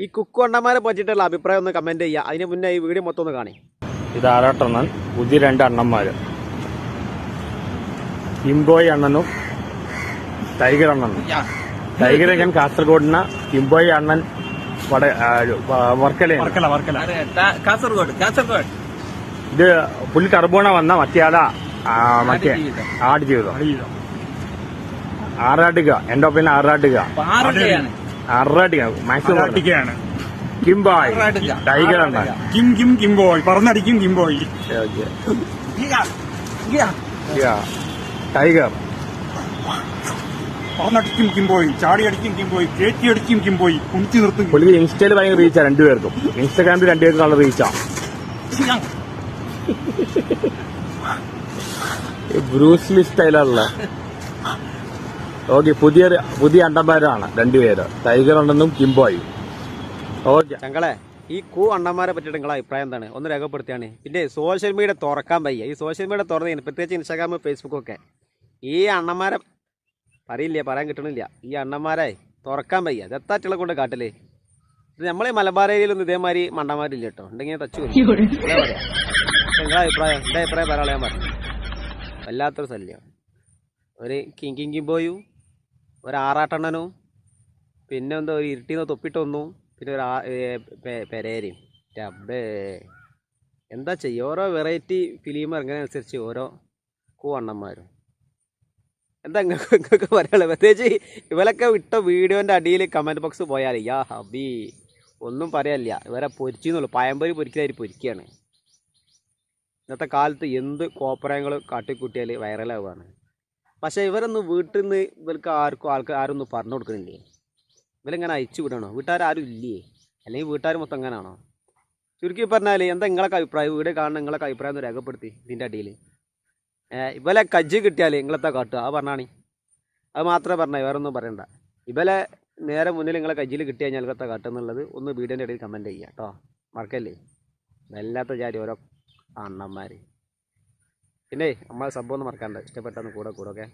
ഈ കുക്കുവണ്ണന്മാരെ പറ്റിയിട്ടുള്ള അഭിപ്രായം ഒന്ന് കമന്റ് ചെയ്യുക. അതിന് മുന്നേ ഈ വീഡിയോ മൊത്തം ഒന്ന് കാണി. ഇത് ആറാട്ടെണ്ണൻ പുതിയ രണ്ട് അണ്ണന്മാര്. ഇംബോയ് അണ്ണനും ടൈഗർ അണ്ണനും. ടൈഗർ ഞാൻ കാസർഗോഡിന ഇംബോയ് അണ്ണൻ വർക്കല വർക്കല. കാസർഗോഡ് കാസർഗോഡ്. ഇത് പുള്ളി ടർബോണ വന്ന മറ്റേയാള മറ്റേ. ആട് ജീവിതം. ആറാട്ടുക എന്റെ ഒപ്പം ആറാട്ടുക അടിക്കുകയാണ് കിംബോയ് ടൈഗർ അണ്ണൻ കിം കിം കിംബോയ്. പറഞ്ഞടിക്കും കിംബോയ്. ടൈഗർ. പറഞ്ഞടിക്കും കിംബോയ്. ചാടിയടിക്കും കിംബോയ്. കയറ്റി അടിക്കും കിംബോയ്. കുണിച്ചു നിർത്തും പുള്ളി ഇൻസ്റ്റയിൽ ഭയങ്കര റീച്ചാ രണ്ടുപേർക്കും. ഇൻസ്റ്റാഗ്രാമിൽ രണ്ടുപേർക്കും നല്ല റീച്ചാ ബ്രൂസ്ലി സ്റ്റൈലുള്ള ഓക്കെ പുതിയ പുതിയ അണ്ടന്മാരാണ് രണ്ടുപേര് ടൈഗർ ഉണ്ടെന്നും കിംബോയും. ഓക്കെ. ഞങ്ങളെ ഈ കൂ അണ്ണന്മാരെ പറ്റിയിട്ട് നിങ്ങളെ അഭിപ്രായം എന്താണ്? ഒന്ന് രേഖപ്പെടുത്തിയാണ്. പിന്നെ സോഷ്യൽ മീഡിയ തുറക്കാൻ വയ്യ. ഈ സോഷ്യൽ മീഡിയ തുറന്നു കഴിഞ്ഞാൽ പ്രത്യേകിച്ച് ഇൻസ്റ്റാഗ്രാം ഫേസ്ബുക്ക് ഒക്കെ ഈ അണ്ണന്മാരെ പറയില്ല പറയാൻ കിട്ടണില്ല. ഈ അണ്ണന്മാരെ തുറക്കാൻ വയ്യ. ദത്താറ്റുള്ള കൊണ്ട് കാട്ടിൽ? ഇത് നമ്മളെ മലബാർ ഏരിയയിലൊന്നും ഇതേമാതിരി മണ്ടന്മാരില്ല കേട്ടോ. ഉണ്ടെങ്കിൽ തച്ചു. നിങ്ങളെ അഭിപ്രായം എന്റെ അഭിപ്രായം പറയാൻ പറഞ്ഞു വല്ലാത്തൊരു ശല്യം. ഒരു കിങ്കിങ്കി കിങ് കിംബോയും ഒരു ആറാട്ടെണ്ണനും പിന്നെ എന്താ ഒരു ഇരുട്ടിന്ന് തൊപ്പിട്ടൊന്നും പിന്നെ ഒരു പെരേരയും ഡബേ എന്താ ചെയ്യുക ഓരോ വെറൈറ്റി ഫിലിം ഇറങ്ങുന്നതനുസരിച്ച് ഓരോ കൂവണ്ണന്മാരും. എന്താ നിങ്ങൾക്ക് നിങ്ങൾക്ക് പറയാനുള്ളത്? പ്രത്യേകിച്ച് ഇവരൊക്കെ വിട്ട വീഡിയോന്റെ അടിയിൽ കമന്റ് ബോക്സ് പോയാൽ യാ ഹബി ഒന്നും പറയാനില്ല ഇവരെ പൊരിച്ചെന്നുള്ളൂ. പയമ്പൊരി പൊരിക്കലായി പൊരിക്കുകയാണ് ഇന്നത്തെ കാലത്ത് എന്ത് കോപ്രയങ്ങൾ കാട്ടിക്കൂട്ടിയാൽ വൈറലാവുകയാണ് പക്ഷേ ഇവരൊന്നും വീട്ടിൽ നിന്ന് ഇവർക്ക് ആർക്കും ആൾക്കാർ ആരൊന്നും പറഞ്ഞു കൊടുക്കുന്നില്ലേ ഇവരിങ്ങനെ അയച്ചു വിടണോ? വീട്ടുകാരും ഇല്ലേ? അല്ലെങ്കിൽ വീട്ടുകാർ മൊത്തം എങ്ങനെയാണോ ചുരുക്കി പറഞ്ഞാൽ എന്താ നിങ്ങളൊക്കെ അഭിപ്രായം? വീട് കാണുന്ന നിങ്ങളൊക്കെ അഭിപ്രായം ഒന്ന് രേഖപ്പെടുത്തി ഇതിന്റെ അടിയിൽ. ഇവലെ കജ്ജ് കിട്ടിയാൽ നിങ്ങളെത്താ കാട്ടുക? ആ പറഞ്ഞാണി. അത് മാത്രമേ പറഞ്ഞാൽ വേറെ ഒന്നും പറയണ്ട. ഇവലെ നേരെ മുന്നിൽ നിങ്ങളെ കജ്ജിൽ കിട്ടിയാൽ കാട്ടുക എന്നുള്ളത് ഒന്ന് വീടിന്റെ ഇടയിൽ കമന്റ് ചെയ്യുക കേട്ടോ. മറക്കല്ലേ? വല്ലാത്ത ജാതി ഓരോ അണ്ണന്മാർ പിന്നെ നമ്മളെ സംഭവം ഒന്ന് മറക്കാണ്ട്. ഇഷ്ടപ്പെട്ടെന്ന് കൂടെ കൂടെ ഓക്കെ